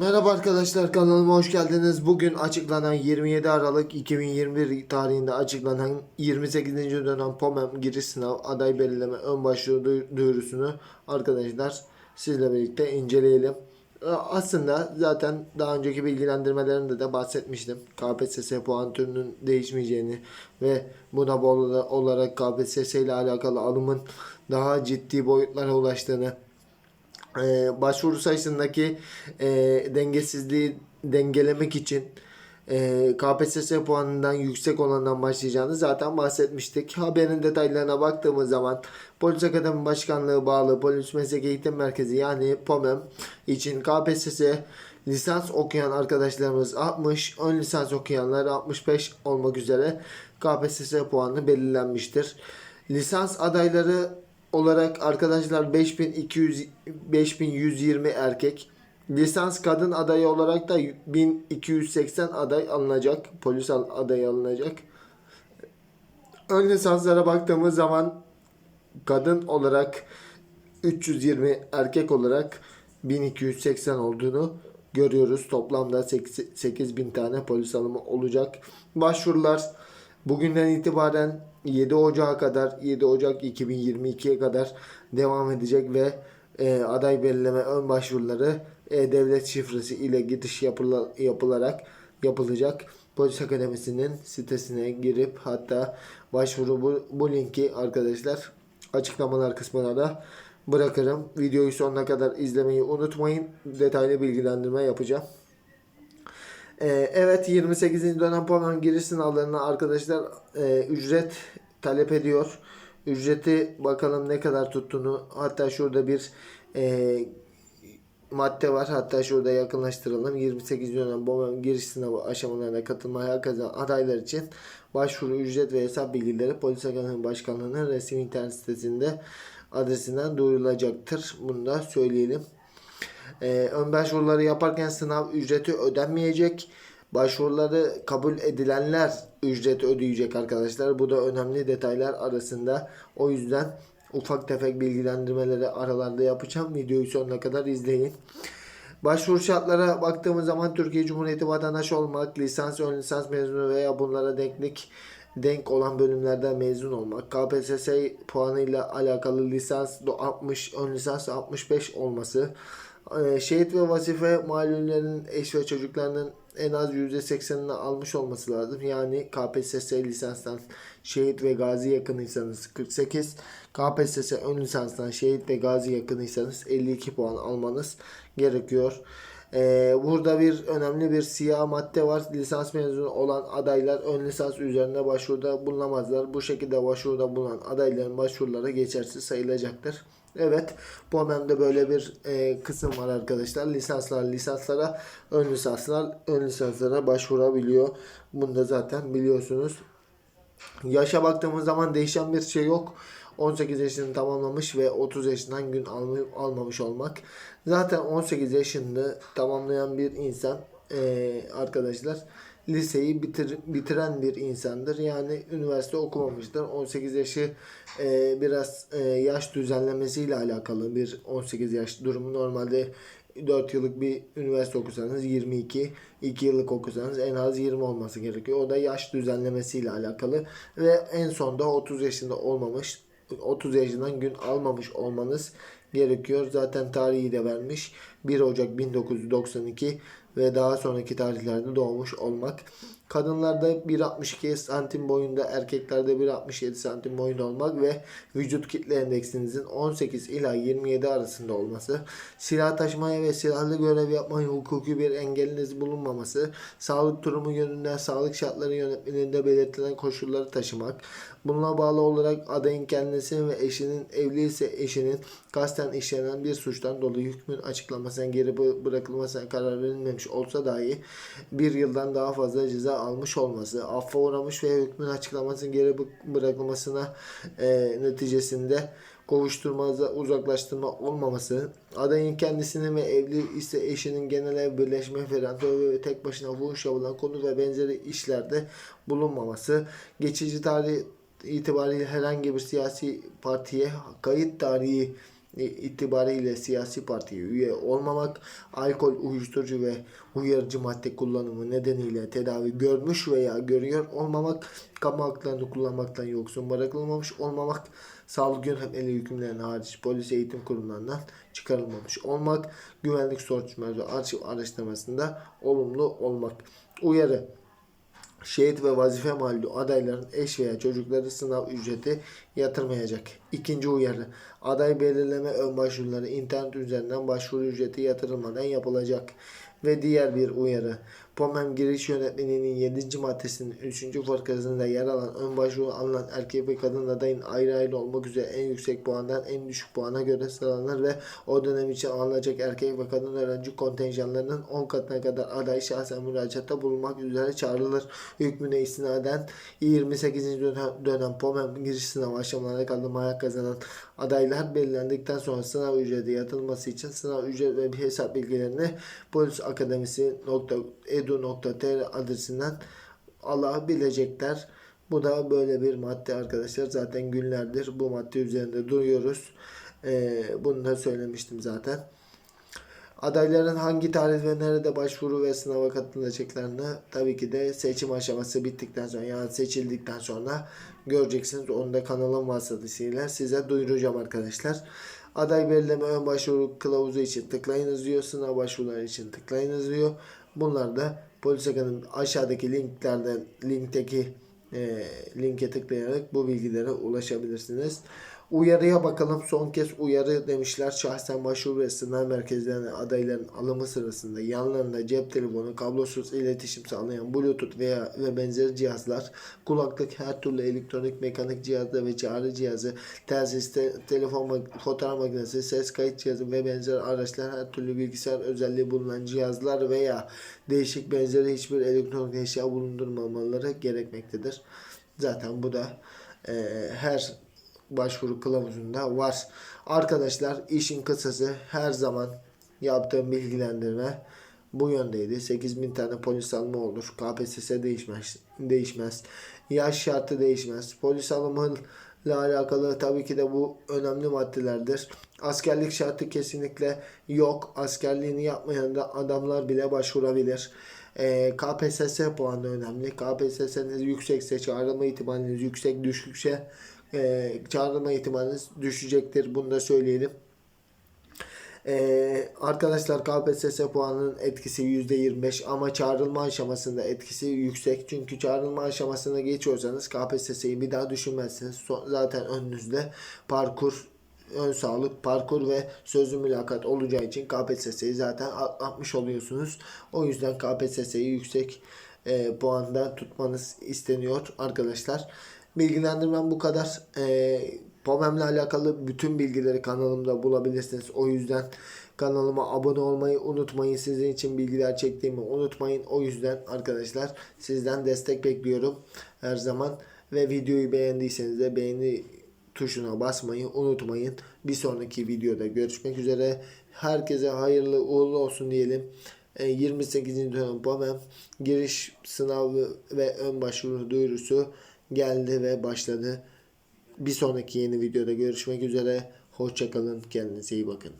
Merhaba arkadaşlar kanalıma hoş geldiniz. Bugün açıklanan 27 Aralık 2021 tarihinde açıklanan 28. dönem POMEM giriş sınav aday belirleme ön başvuru duy- duyurusunu arkadaşlar sizle birlikte inceleyelim. Ee, Aslında zaten daha önceki bilgilendirmelerimde de bahsetmiştim. KPSS puan türünün değişmeyeceğini ve buna bağlı olarak KPSS ile alakalı alımın daha ciddi boyutlara ulaştığını e, başvuru sayısındaki e, dengesizliği dengelemek için e, KPSS puanından yüksek olandan başlayacağını zaten bahsetmiştik. Haberin detaylarına baktığımız zaman Polis Akademi Başkanlığı bağlı Polis Meslek Eğitim Merkezi yani POMEM için KPSS lisans okuyan arkadaşlarımız 60, ön lisans okuyanlar 65 olmak üzere KPSS puanı belirlenmiştir. Lisans adayları olarak arkadaşlar 5200 5120 erkek. Lisans kadın adayı olarak da 1280 aday alınacak. Polis adayı alınacak. Ön lisanslara baktığımız zaman kadın olarak 320 erkek olarak 1280 olduğunu görüyoruz. Toplamda 8000 tane polis alımı olacak. Başvurular bugünden itibaren 7 Ocak'a kadar 7 Ocak 2022'ye kadar devam edecek ve e, aday belirleme ön başvuruları e-devlet şifresi ile giriş yapıla- yapılarak yapılacak. Polis Akademisi'nin sitesine girip hatta başvuru bu, bu linki arkadaşlar açıklamalar kısmına da bırakırım. Videoyu sonuna kadar izlemeyi unutmayın. Detaylı bilgilendirme yapacağım. Ee, evet 28. dönem puan giriş sınavlarına arkadaşlar e, ücret talep ediyor. Ücreti bakalım ne kadar tuttuğunu hatta şurada bir e, madde var. Hatta şurada yakınlaştıralım. 28 dönem BOMEM giriş sınavı aşamalarına katılmaya hak kazanan adaylar için başvuru ücret ve hesap bilgileri Polis Akademi Başkanlığı'nın resmi internet sitesinde adresinden duyurulacaktır. Bunu da söyleyelim. Ee, ön başvuruları yaparken sınav ücreti ödenmeyecek. Başvuruları kabul edilenler ücret ödeyecek arkadaşlar. Bu da önemli detaylar arasında. O yüzden ufak tefek bilgilendirmeleri aralarda yapacağım. Videoyu sonuna kadar izleyin. Başvuru şartlara baktığımız zaman Türkiye Cumhuriyeti vatandaşı olmak, lisans, ön lisans mezunu veya bunlara denklik denk olan bölümlerden mezun olmak, KPSS puanıyla alakalı lisans 60, ön lisans 65 olması, şehit ve vazife malullerinin eş ve çocuklarının en az %80'ini almış olması lazım. Yani KPSS lisanstan şehit ve gazi yakınıysanız 48, KPSS ön lisanstan şehit ve gazi yakınıysanız 52 puan almanız gerekiyor. Ee, burada bir önemli bir siyah madde var. Lisans mezunu olan adaylar ön lisans üzerine başvuruda bulunamazlar. Bu şekilde başvuruda bulunan adayların başvuruları geçersiz sayılacaktır. Evet, POMEM'de böyle bir e, kısım var arkadaşlar. Lisanslar lisanslara, ön lisanslar ön lisanslara başvurabiliyor. Bunu da zaten biliyorsunuz. Yaşa baktığımız zaman değişen bir şey yok. 18 yaşını tamamlamış ve 30 yaşından gün alma- almamış olmak. Zaten 18 yaşını tamamlayan bir insan eee, arkadaşlar liseyi bitir, bitiren bir insandır. Yani üniversite okumamıştır. 18 yaşı eee, biraz eee, yaş düzenlemesiyle alakalı bir 18 yaş durumu. Normalde 4 yıllık bir üniversite okusanız 22, 2 yıllık okusanız en az 20 olması gerekiyor. O da yaş düzenlemesiyle alakalı ve en sonda 30 yaşında olmamış 30 yaşından gün almamış olmanız gerekiyor. Zaten tarihi de vermiş. 1 Ocak 1992 ve daha sonraki tarihlerde doğmuş olmak. Kadınlarda 1.62 santim boyunda, erkeklerde 1.67 santim boyunda olmak ve vücut kitle endeksinizin 18 ila 27 arasında olması, silah taşımaya ve silahlı görev yapmaya hukuki bir engeliniz bulunmaması, sağlık durumu yönünden sağlık şartları yönetmeliğinde belirtilen koşulları taşımak, bununla bağlı olarak adayın kendisi ve eşinin evli ise eşinin kasten işlenen bir suçtan dolayı hükmün açıklamasına geri bı- bırakılmasına karar verilmemiş olsa dahi bir yıldan daha fazla ceza almış olması, affa uğramış ve hükmün açıklamasının geri bı- bırakılmasına e, neticesinde kovuşturmaza uzaklaştırma olmaması, adayın kendisinin ve evli ise eşinin genel ev birleşme falan ve tek başına fuhuş yapılan konu ve benzeri işlerde bulunmaması, geçici tarih itibariyle herhangi bir siyasi partiye kayıt tarihi itibariyle siyasi partiye üye olmamak, alkol, uyuşturucu ve uyarıcı madde kullanımı nedeniyle tedavi görmüş veya görüyor olmamak, kamu haklarını kullanmaktan yoksun bırakılmamış olmamak, sağlık yönetmeliği hükümlerine hariç polis eğitim kurumlarından çıkarılmamış olmak, güvenlik soruşturması ve arşiv araştırmasında olumlu olmak. Uyarı şehit ve vazife mahalli adayların eş veya çocukları sınav ücreti yatırmayacak. İkinci uyarı. Aday belirleme ön başvuruları internet üzerinden başvuru ücreti yatırılmadan yapılacak. Ve diğer bir uyarı. POMEM giriş yönetmeliğinin 7. maddesinin 3. fırkasında yer alan ön başvuru alınan erkek ve kadın adayın ayrı ayrı olmak üzere en yüksek puandan en düşük puana göre sıralanır ve o dönem için alınacak erkek ve kadın öğrenci kontenjanlarının 10 katına kadar aday şahsen müracaatta bulunmak üzere çağrılır. Hükmüne istinaden 28. dönem, dönem POMEM giriş sınavı aşamalarına kalma hak kazanan adaylar belirlendikten sonra sınav ücreti yatılması için sınav ücret ve hesap bilgilerini polis akademisi.edu.tr adresinden alabilecekler. Bu da böyle bir madde arkadaşlar. Zaten günlerdir bu madde üzerinde duruyoruz. Ee, bunu da söylemiştim zaten. Adayların hangi tarih ve nerede başvuru ve sınava katılacaklarını tabii ki de seçim aşaması bittikten sonra yani seçildikten sonra göreceksiniz. Onu da kanalım vasıtasıyla size duyuracağım arkadaşlar. Aday belirleme ön başvuru kılavuzu için tıklayınız diyor. Sınav başvuruları için tıklayınız diyor. Bunlar da Polis Akademi aşağıdaki linklerden linkteki e, linke tıklayarak bu bilgilere ulaşabilirsiniz. Uyarıya bakalım. Son kez uyarı demişler. Şahsen başvuru ve merkezlerine adayların alımı sırasında yanlarında cep telefonu, kablosuz iletişim sağlayan Bluetooth veya ve benzeri cihazlar, kulaklık, her türlü elektronik mekanik cihazı ve çağrı cihazı, telsiz, te- telefon, fotoğraf makinesi, ses kayıt cihazı ve benzeri araçlar, her türlü bilgisayar özelliği bulunan cihazlar veya değişik benzeri hiçbir elektronik eşya bulundurmamaları gerekmektedir. Zaten bu da e, her başvuru kılavuzunda var. Arkadaşlar işin kısası her zaman yaptığım bilgilendirme bu yöndeydi. 8000 tane polis alımı olur. KPSS değişmez. değişmez. Yaş şartı değişmez. Polis alımıyla alakalı tabii ki de bu önemli maddelerdir. Askerlik şartı kesinlikle yok. Askerliğini yapmayan da adamlar bile başvurabilir. Ee, KPSS puanı önemli. KPSS'niz yüksekse çağrılma ihtimaliniz yüksek düşükse e, çağrılma ihtimaliniz düşecektir. Bunu da söyleyelim. Ee, arkadaşlar KPSS puanının etkisi %25 ama çağrılma aşamasında etkisi yüksek. Çünkü çağrılma aşamasına geçiyorsanız KPSS'yi bir daha düşünmezsiniz. So- zaten önünüzde parkur, ön sağlık, parkur ve sözlü mülakat olacağı için KPSS'yi zaten atlatmış oluyorsunuz. O yüzden KPSS'yi yüksek e, puanda tutmanız isteniyor arkadaşlar. Bilgilendirmem bu kadar. E, POMEM'le alakalı bütün bilgileri kanalımda bulabilirsiniz. O yüzden kanalıma abone olmayı unutmayın. Sizin için bilgiler çektiğimi unutmayın. O yüzden arkadaşlar sizden destek bekliyorum her zaman. Ve videoyu beğendiyseniz de beğeni tuşuna basmayı unutmayın. Bir sonraki videoda görüşmek üzere. Herkese hayırlı uğurlu olsun diyelim. E, 28. dönem POMEM giriş sınavı ve ön başvuru duyurusu geldi ve başladı. Bir sonraki yeni videoda görüşmek üzere. Hoşçakalın. Kendinize iyi bakın.